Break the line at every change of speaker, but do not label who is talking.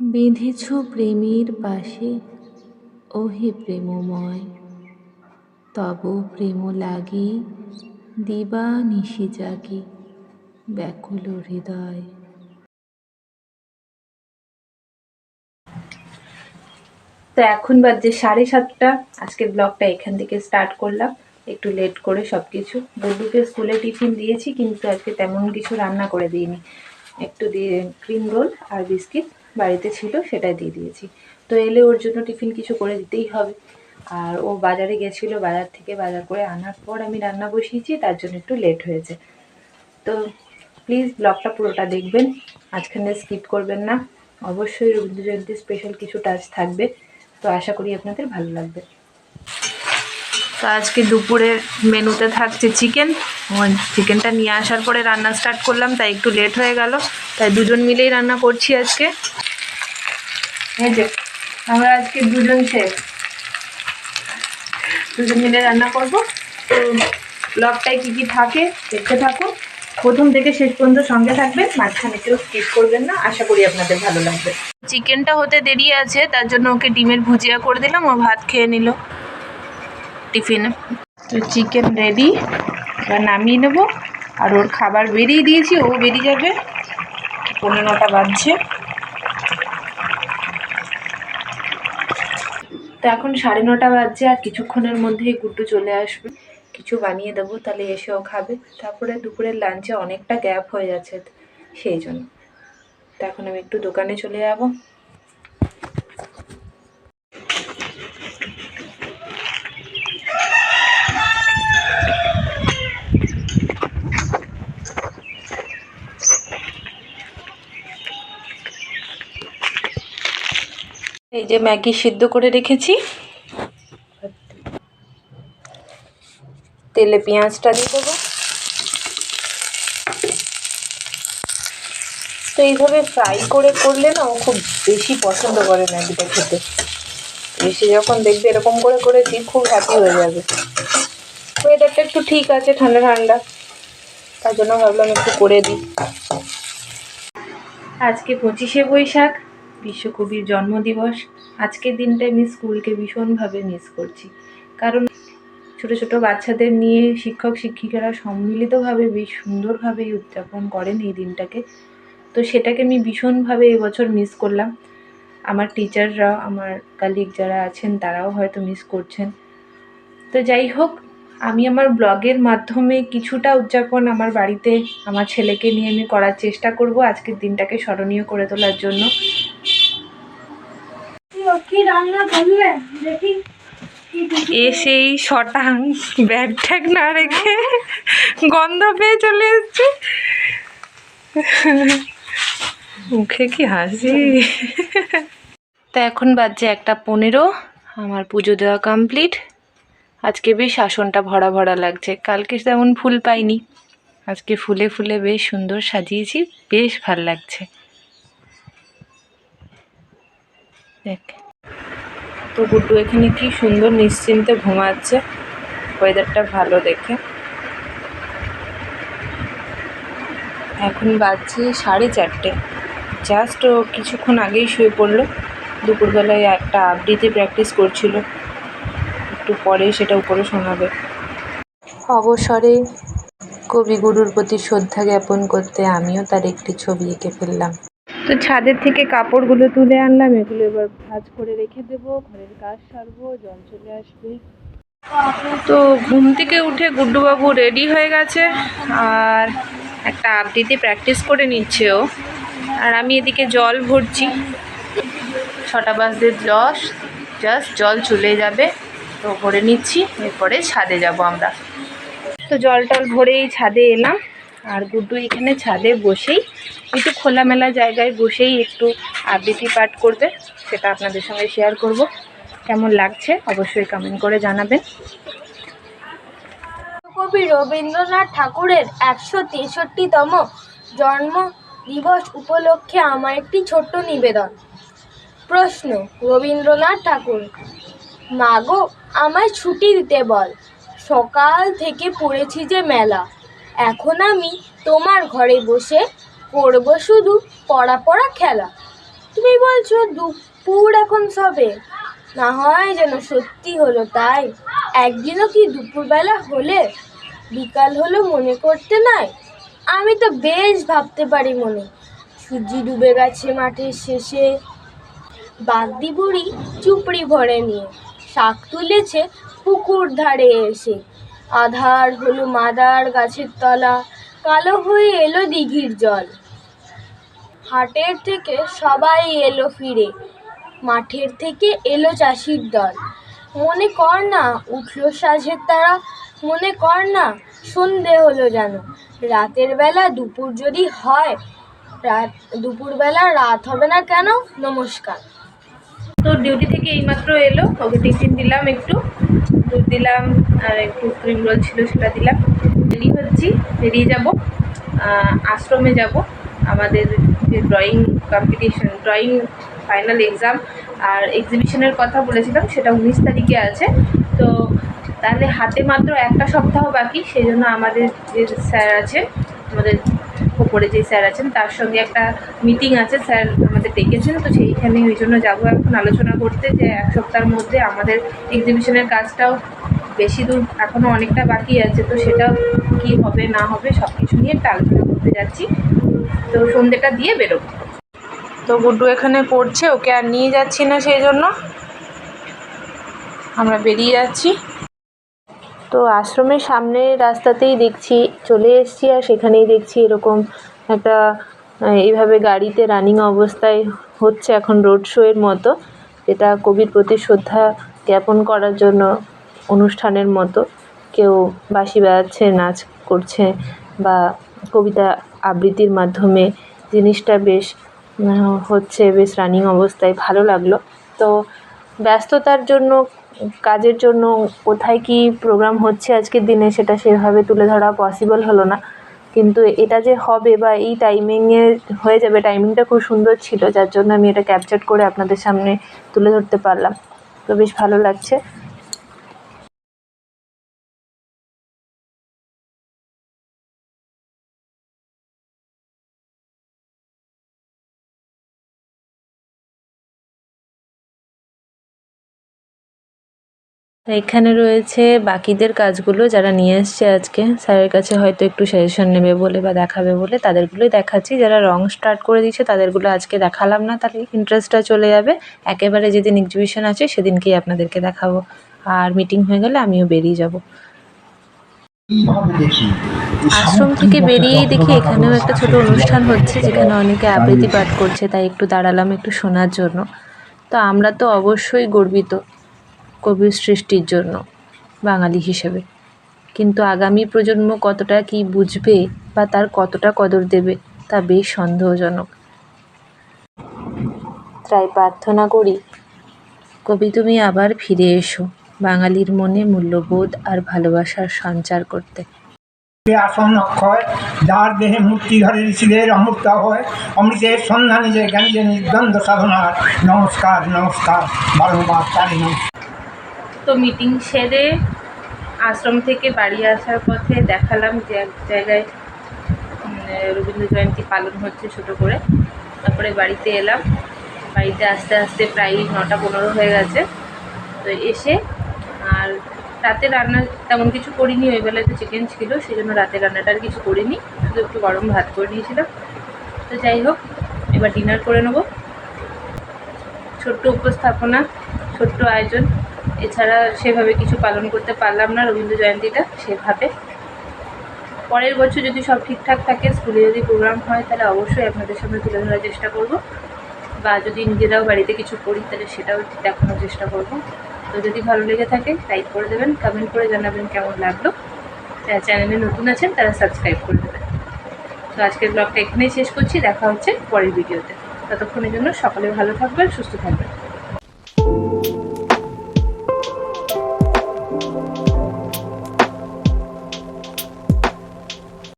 বেঁধেছ প্রেমের পাশে। ওহে প্রেমময়, তব প্রেম লাগি দিবা নিশি জাগি ব্যাকুল হৃদয়। তো এখন বাজে সাড়ে সাতটা। আজকের ব্লগটা এখান থেকে স্টার্ট করলাম। একটু লেট করে সব কিছু বন্ধুকে স্কুলে টিফিন দিয়েছি, কিন্তু আজকে তেমন কিছু রান্না করে দিইনি। একটু দিয়ে ক্রিম রোল আর বিস্কিট বাড়িতে ছিল, সেটাই দিয়ে দিয়েছি। তো এলে ওর জন্য টিফিন কিছু করে দিতেই হবে। আর ও বাজারে গেছিল, বাজার থেকে বাজার করে আনার পর আমি রান্না বসিয়েছি, তার জন্য একটু লেট হয়েছে। তো প্লিজ ব্লগটা পুরোটা দেখবেন, মাঝখানে স্কিপ করবেন না। অবশ্যই রবীন্দ্র জয়ন্তী স্পেশাল কিছু টাচ থাকবে। তো আশা করি আপনাদের ভালো লাগবে। তো আজকে দুপুরের মেনুতে থাকছে চিকেন চিকেনটা নিয়ে আসার পরে রান্না স্টার্ট করলাম, তাই একটু লেট হয়ে গেল। তাই দুজন মিলেই রান্না করছি আজকে। এই যে আমরা আজকে দুজন শেফ দুজন মিলে রান্না করব। তো ব্লগটায় কী কী থাকে দেখতে থাকুন। প্রথম থেকে শেষ পর্যন্ত সঙ্গে থাকবেন মাঝখানে কেউ স্কিপ করবেন না। আশা করি আপনাদের ভালো লাগবে। চিকেনটা হতে দেরি আছে তার জন্য ওকে ডিমের ভুজিয়া করে দিলাম। ও ভাত খেয়ে নিল। টিফিনে। তো চিকেন রেডি এবার নামিয়ে নেব। আর ওর খাবার বেরিয়ে দিয়েছি ও বেরিয়ে যাবে। পনেরো নটা বাজছে। তো এখন সাড়ে নটা বাজছে আর কিছুক্ষণের মধ্যেই গুড্ডু চলে আসবে। কিছু বানিয়ে দেবো, তাহলে এসেও খাবে। তারপরে দুপুরের লাঞ্চে অনেকটা গ্যাপ হয়ে যাচ্ছে, সেই জন্য। তো এখন আমি একটু দোকানে চলে যাব। এই যে ম্যাগি সিদ্ধ করে রেখেছি। তেলে পেঁয়াজটা দিয়ে দেবো। তো এইভাবে ফ্রাই করে করলে না ও খুব বেশি পছন্দ করে ম্যাগিটা খেতে। বেশি যখন দেখবে এরকম করে করেছি, খুব হ্যাপি হয়ে যাবে। ওয়েদারটা একটু ঠিক আছে, ঠান্ডা ঠান্ডা। তার জন্য ভাবলাম একটু করে দিই। আজকে পঁচিশে বৈশাখ। বিশ্বকবির জন্মদিবস, আজকের দিনটা আমি স্কুলকে ভীষণভাবে মিস করছি। কারণ ছোট ছোট বাচ্চাদের নিয়ে শিক্ষক, শিক্ষিকারা সম্মিলিতভাবে বেশ সুন্দরভাবেই উদযাপন করেন এই দিনটাকে। তো সেটাকে আমি ভীষণভাবে এবছর মিস করলাম। আমার টিচাররা আমার কালিগ যারা আছেন, তারাও হয়তো মিস করছেন। তো যাই হোক, আমি আমার ব্লগের মাধ্যমে কিছুটা উদযাপন আমার বাড়িতে, আমার ছেলেকে নিয়ে আমি করার চেষ্টা করব। আজকের দিনটাকে স্মরণীয় করে তোলার জন্য।
কি দেখি।
এসেই শটাং ব্যাগ ট্যাগ না রেখে গন্ধ পেয়ে চলে এসছে। মুখে কি হাসি? তা এখন বাজছে একটা পনেরো, আমার পুজো দেওয়া কমপ্লিট আজকে বেশ আসনটা ভরা ভরা লাগছে, কালকে তেমন ফুল পাইনি। আজকে ফুলে ফুলে বেশ সুন্দর সাজিয়েছি, বেশ ভালো লাগছে। দেখ। তো গুড্ডু এখানে কি সুন্দর নিশ্চিন্তে ঘুমাচ্ছে। ওয়েদারটা ভালো দেখে। এখন বাজছে সাড়ে চারটে। জাস্ট ও কিছুক্ষণ আগেই শুয়ে পড়ল। দুপুরবেলায় একটা আবৃত্তি প্র্যাকটিস করছিল। একটু পরে সেটা উপরে শোনাবে। অবসরে কবিগুরুর প্রতি শ্রদ্ধা জ্ঞাপন করতে আমিও তার একটি ছবি এঁকে ফেললাম। তো ছাদের থেকে কাপড়গুলো তুলে আনলাম, এগুলো এবার ভাঁজ করে রেখে দেবো, ঘরের কাজ সারবো, জল চলে আসবে। তো ঘুম থেকে উঠে গুড্ডুবাবু রেডি হয়ে গেছে, আর একটা আবৃত্তি প্র্যাকটিস করে নিচ্ছে ও। আর আমি এদিকে জল ভরছি। ছটা বাজতে দশ জাস্ট জল চলে যাবে, তো ভরে নিচ্ছি, এরপরে ছাদে যাব আমরা। তো জল টল ভরেই ছাদে এলাম, আর গুড্ডু এখানে ছাদে বসেই একটু খোলামেলা জায়গায় বসেই একটু আবৃত্তি পাঠ করবে, সেটা আপনাদের সঙ্গে শেয়ার করব। কেমন লাগছে অবশ্যই কমেন্ট করে জানাবেন।
কবি রবীন্দ্রনাথ ঠাকুরের একশো তেষট্টিতম জন্ম দিবস উপলক্ষে আমার একটি ছোট্ট নিবেদন। প্রশ্ন, রবীন্দ্রনাথ ঠাকুর, মাগো, আমায় ছুটি দিতে বল। সকাল থেকে পড়েছি যে মেলা। এখন আমি তোমার ঘরে বসে করব শুধু পড়া পড়া খেলা। তুমি বলছো দুপুর এখন সবে। না হয় যেন সত্যি হলো তাই। একদিনও কি দুপুরবেলা হলে? বিকাল হলো মনে করতে নাই? আমি তো বেশ ভাবতে পারি মনে। সূর্যি ডুবে গেছে মাঠের শেষে। বাগদি বুড়ি চুপড়ি ভরে নিয়ে শাক তুলেছে পুকুর ধারে এসে। আধার হলো মাদার গাছের তলা, কালো হয়ে এলো দিঘির জল। হাটের থেকে সবাই এলো ফিরে। মাঠের থেকে এলো চাষির দল। মনে কর না, উঠল সাঝের তারা। মনে কর না, সন্ধে হলো যেন। রাতের বেলা দুপুর যদি হয়, রাত দুপুরবেলা রাত হবে না কেন? নমস্কার।
তো ডিউটি থেকে এইমাত্র এলো। ওকে টিফিন দিলাম একটু। দুধ দিলাম আর একটু ক্রিম রোল ছিল সেটা দিলাম। রেডি হচ্ছি বেরিয়ে যাব। আশ্রমে যাব। আমাদের যে drawing competition drawing final exam আর এক্সিবিশনের কথা বলেছিলাম, সেটা উনিশ তারিখে আছে। তো তাহলে হাতে মাত্র একটা সপ্তাহ বাকি সেই জন্য আমাদের যে স্যার আছে আমাদের ওপরে যে স্যার আছেন, তার সঙ্গে একটা মিটিং আছে, স্যার আমাদের ডেকেছেন। তো সেইখানে ওই জন্য যাব এখন, আলোচনা করতে যে এক সপ্তাহের মধ্যে আমাদের এক্সিবিশনের কাজটাও বেশি দূর এখনও অনেকটা বাকি আছে, তো সেটাও কি হবে, না হবে সব কিছু নিয়ে একটা আলোচনা করতে যাচ্ছি। তো সন্ধ্যেটা দিয়ে বেরোবো। তো গুড্ডু এখানে পড়ছে, ওকে আর নিয়ে যাচ্ছি না সেই জন্য। আমরা বেরিয়ে যাচ্ছি। তো আশ্রমের সামনে রাস্তাতেই দেখছি, চলে এসেছি আর সেখানেই দেখছি এরকম একটা এইভাবে গাড়িতে রানিং অবস্থায় হচ্ছে এখন রোড শো এর মতো। যেটা কবির প্রতি শ্রদ্ধা জ্ঞাপন করার জন্য অনুষ্ঠানের মতো। কেউ বাঁশি বাজাচ্ছে, নাচ করছে বা কবিতা আবৃত্তির মাধ্যমে জিনিসটা বেশ হচ্ছে বেশ রানিং অবস্থায় ভালো লাগল। তো ব্যস্ততার জন্য, কাজের জন্য কোথায় কি প্রোগ্রাম হচ্ছে আজকের দিনে সেটা সেভাবে তুলে ধরা পসিবল হলো না। কিন্তু এটা যে হবে বা এই টাইমিংয়ে হয়ে যাবে টাইমিংটা খুব সুন্দর ছিল, যার জন্য আমি এটা ক্যাপচার করে আপনাদের সামনে তুলে ধরতে পারলাম। তো বেশ ভালো লাগছে। এখানে রয়েছে বাকিদের কাজগুলো যারা নিয়ে এসছে আজকে। স্যারের কাছে হয়তো একটু সাজেশন নেবে বলে বা দেখাবে বলে তাদেরগুলোই দেখাচ্ছি। যারা রং স্টার্ট করে দিয়েছে তাদেরগুলো আজকে দেখালাম না, তাহলে ইন্টারেস্টটা চলে যাবে। একেবারে যেদিন এক্সিবিশন আছে সেদিনকেই আপনাদেরকে দেখাবো। আর মিটিং হয়ে গেলে আমিও বেরিয়ে যাব। আশ্রম থেকে বেরিয়েই দেখি এখানেও একটা ছোট অনুষ্ঠান হচ্ছে, যেখানে অনেকে আবৃত্তি পাঠ করছে, তাই একটু দাঁড়ালাম একটু শোনার জন্য। তো আমরা তো অবশ্যই গর্বিত। কবির সৃষ্টির জন্য বাঙালি হিসেবে। কিন্তু আগামী প্রজন্ম কতটা কি বুঝবে বা তার কতটা কদর দেবে তা বেশ সন্দেহজনক। তাই প্রার্থনা করি, কবি তুমি আবার ফিরে এসো বাঙালির মনে মূল্যবোধ আর ভালোবাসার সঞ্চার করতে।
আসন অক্ষয় যার দেহে মূর্তি ধরে ঋষিদের অমৃত হয়, অমৃতের সন্ধানে যে জ্ঞানীদের নির্দ্বন্দ্ব সাধনার। নমস্কার নমস্কার বারংবার চারি নমস্কার
তো মিটিং সেরে আশ্রম থেকে বাড়ি আসার পথে দেখালাম যে এক জায়গায় রবীন্দ্র জয়ন্তী পালন হচ্ছে ছোট করে। তারপরে বাড়িতে এলাম। বাড়িতে আস্তে আস্তে প্রায় নটা পনেরো হয়ে গেছে। তো এসে আর রাতে রান্না তেমন কিছু করিনি, ওই বেলায় তো চিকেন ছিল সেই জন্য রাতে রান্নাটা আর কিছু করিনি। শুধু একটু গরম ভাত করে নিয়েছিলাম। তো যাই হোক, এবার ডিনার করে নেব। ছোট্ট উপস্থাপনা, ছোট্ট আয়োজন। এছাড়া সেভাবে কিছু পালন করতে পারলাম না রবীন্দ্র জয়ন্তীটা সেভাবে। পরের বছর যদি সব ঠিকঠাক থাকে, স্কুলে যদি প্রোগ্রাম হয়, তাহলে অবশ্যই আপনাদের সামনে তুলে ধরার চেষ্টা করব। বা যদি নিজেরাও বাড়িতে কিছু করি, তাহলে সেটাও দেখানোর চেষ্টা করব। তো যদি ভালো লেগে থাকে লাইক করে দেবেন কমেন্ট করে জানাবেন কেমন লাগল। চ্যানেলে নতুন আছেন, তারা সাবস্ক্রাইব করে দেবেন। তো আজকের ব্লগটা এখানেই শেষ করছি, দেখা হচ্ছে পরের ভিডিওতে ততক্ষণের জন্য সকলে ভালো থাকবেন, সুস্থ থাকবেন।